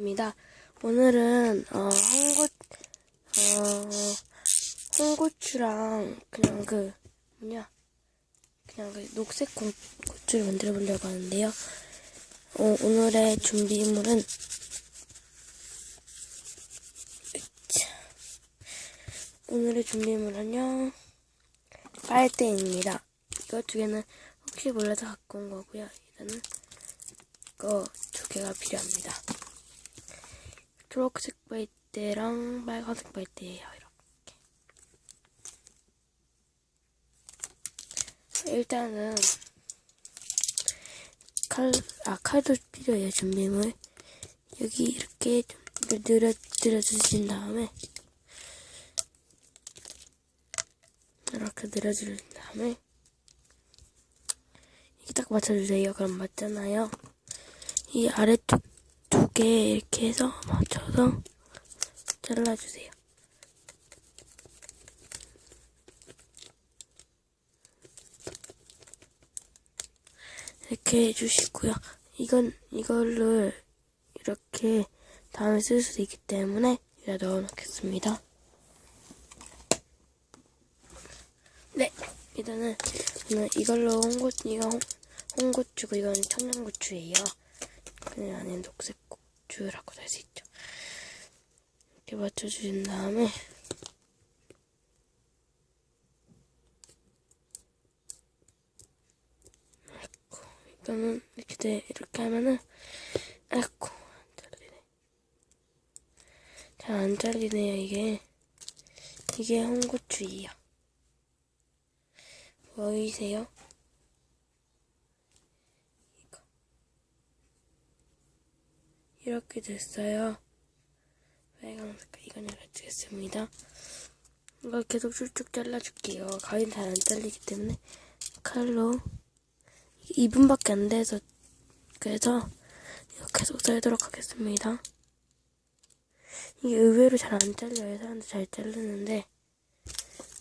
입니다. 오늘은 어, 홍고 어, 홍고추랑 그냥 그 뭐냐 그냥 그 녹색 고, 고추를 만들어 보려고 하는데요. 어, 오늘의 준비물은. 오늘의 준비물은요 빨대입니다. 이거 두 개는 혹시 몰라서 갖고 온 거고요. 이거는 이거 두 개가 필요합니다. 초록색 빨대랑 빨간색 빨대예요. 이렇게. 일단은 칼, 아 칼도 필요해요. 준비물. 여기 이렇게 좀 늘어 늘어 주신 다음에 이렇게 늘어 주신 다음에 이게 딱 맞춰주세요. 그럼 맞잖아요. 이 아래쪽 두 개 이렇게 해서 맞춰서 잘라주세요. 이렇게 해주시고요. 이건 이거를 이렇게 다음에 쓸 수도 있기 때문에 여기다 넣어놓겠습니다. 네, 일단은 이걸로 홍고 이거 홍, 홍고추고 이건 청양고추예요. 그 안에 녹색 고추라고 할 수 있죠. 이렇게 맞춰주신 다음에 아이고, 이거는 이렇게 돼 이렇게 하면은 아이고 안 잘리네. 잘 안 잘리네요 이게 이게 홍고추예요. 보이세요? 이거. 이렇게 됐어요. 빨간 색깔 이건 열어주겠습니다. 이걸 계속 쭉쭉 잘라줄게요. 가위는 잘 안 잘리기 때문에 칼로 2분밖에 안 돼서 그래서 이거 계속 썰도록 하겠습니다. 이게 의외로 잘 안 잘려요. 사람들 잘 자르는데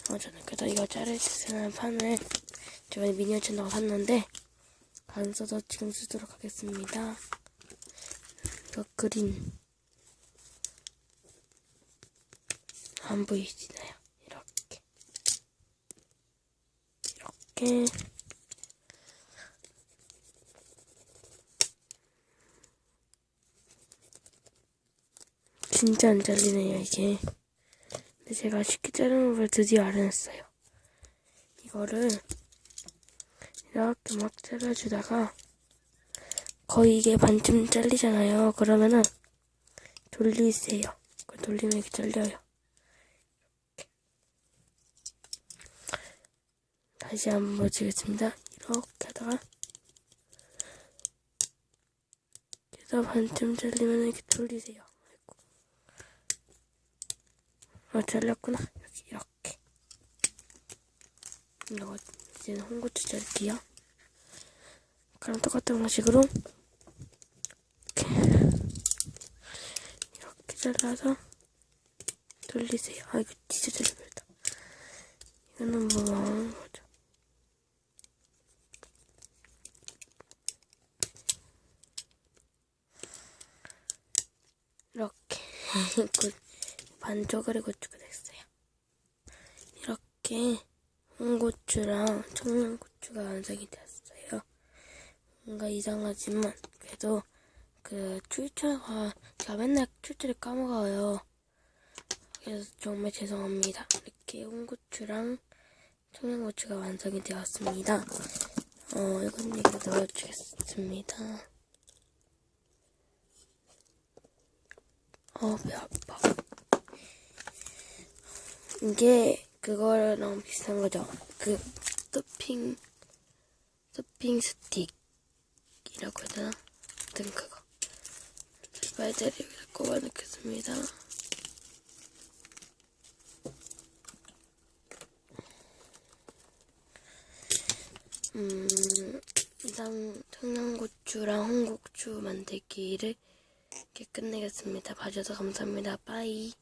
어, 저는 그래도 이거 자를 때 쓰는 판을 저번에 미니어 친다고 샀는데 안 써서 지금 쓰도록 하겠습니다. 이거 그린 안 보이시나요? 이렇게. 이렇게. 진짜 안 잘리네요 이게. 근데 제가 쉽게 자르는 걸 드디어 알아냈어요. 이거를 이렇게 막 잘라주다가 거의 이게 반쯤 잘리잖아요 그러면은 돌리세요 그걸 돌리면 이렇게 잘려요 다시 한번 보여주겠습니다. 이렇게 하다가 그래서 반쯤 잘리면 이렇게 돌리세요. 아 잘렸구나. 여기 이렇게. 이거 이제는 홍고추 자를게요. 그럼 똑같은 방식으로 이렇게 이렇게 잘라서 돌리세요. 아 이거 진짜 잘려버렸다. 이거는 뭐 하는 거죠? 이렇게 그 반쪽으로 고추가 됐어요. 이렇게 홍고추랑 청양고추가 완성이 됐어요. 뭔가 이상하지만 그래도 그 출처가 제가 맨날 출처를 까먹어요. 그래서 정말 죄송합니다. 이렇게 홍고추랑 청양고추가 완성이 되었습니다. 어, 이건 여기다 넣어주겠습니다. 어, 배 아파. 이게 그거랑 비슷한 거죠. 그 서핑 서핑 스틱이라고 해야 되나? 아무튼 그거. 여기다 꼽아 넣겠습니다. 음, 일단 청양고추랑 홍고추 만들기를 이렇게 끝내겠습니다. 봐주셔서 감사합니다. 빠이.